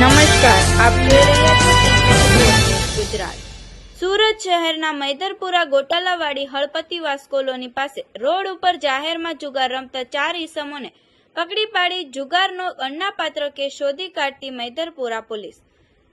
નમસ્કાર, આપ ગુજરાત. સુરત શહેરના મૈદરપુરા ગોટાલાવાડી હળપતિવાસ કોલોની પાસે રોડ ઉપર જાહેરમાં જુગાર રમતા ચાર ઈસમોને પકડી પાડી જુગારનો અન્નાપાત્ર કેસ શોધી કાઢતી મૈદરપુરા પોલીસ.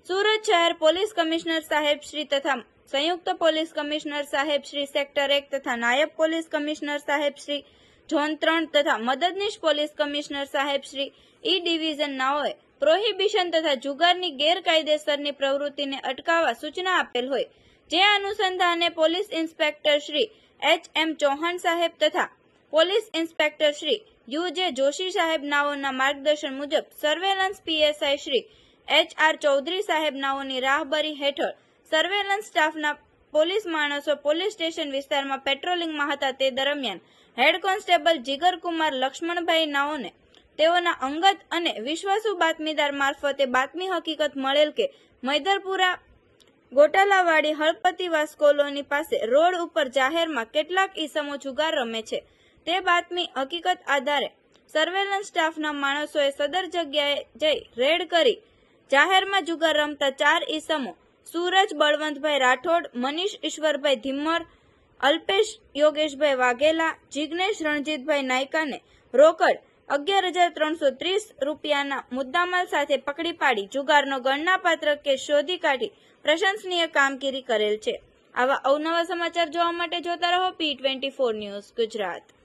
સુરત શહેર પોલીસ કમિશનર સાહેબ શ્રી તથા સંયુક્ત પોલીસ કમિશનર સાહેબ શ્રી સેક્ટર એક તથા નાયબ પોલીસ કમિશનર સાહેબ શ્રી ઝોન ત્રણ તથા મદદનીશ પોલીસ કમિશનર સાહેબ શ્રી ઈ ડિવિઝન નાઓએ પ્રોહિબિશન તથા જુગારની ગેરકાયદેસરની પ્રવૃત્તિને અટકાવવા સૂચના આપેલ હોય. જે અનુસંધાને police inspector Shri H M Chauhan સાહેબ તથા પોલીસ ઇન્સ્પેક્ટર શ્રી યુ જે જોશી સાહેબ નાઓના માર્ગદર્શન મુજબ surveillance PSI Shri H R Chaudhary સાહેબ નાઓની રાહબરી હેઠળ સર્વેલન્સ સ્ટાફના પોલીસ માણસો પોલીસ સ્ટેશન વિસ્તારમાં પેટ્રોલિંગમાં હતા તે દરમિયાન હેડ કોન્સ્ટેબલ જીગરકુમાર લક્ષ્મણભાઈ નાઓને તેઓના અંગત અને વિશ્વાસુ બાતમીદાર મારફતે બાતમી હકીકત મળેલ કે મૈદરપુરા ગોટાલાવાડી હળપતિવાસ કોલોની પાસે રોડ ઉપર જાહેરમાં કેટલાક ઈસમો જુગાર રમે છે. તે બાતમી હકીકત આધારે સર્વેલન્સ સ્ટાફના માણસોએ સદર જગ્યાએ જઈ રેડ કરી જાહેરમાં જુગાર રમતા ચાર ઈસમો સૂરજ, બળવંતભાઈ રાઠોડ, મનીષ ઈશ્વરભાઈ ધીમ્મર, અલ્પેશ યોગેશભાઈ વાઘેલા, જિગ્નેશ રણજીતભાઈ નાયકાને રોકડ અગિયાર હજાર ત્રણસો ત્રીસ રૂપિયાના મુદ્દામાલ સાથે પકડી પાડી જુગારનો ગણનાપાત્ર કેસ શોધી કાઢી પ્રશંસનીય કામગીરી કરેલ છે. આવા અવનવા સમાચાર જોવા માટે જોતા રહો P twenty four news Gujarat.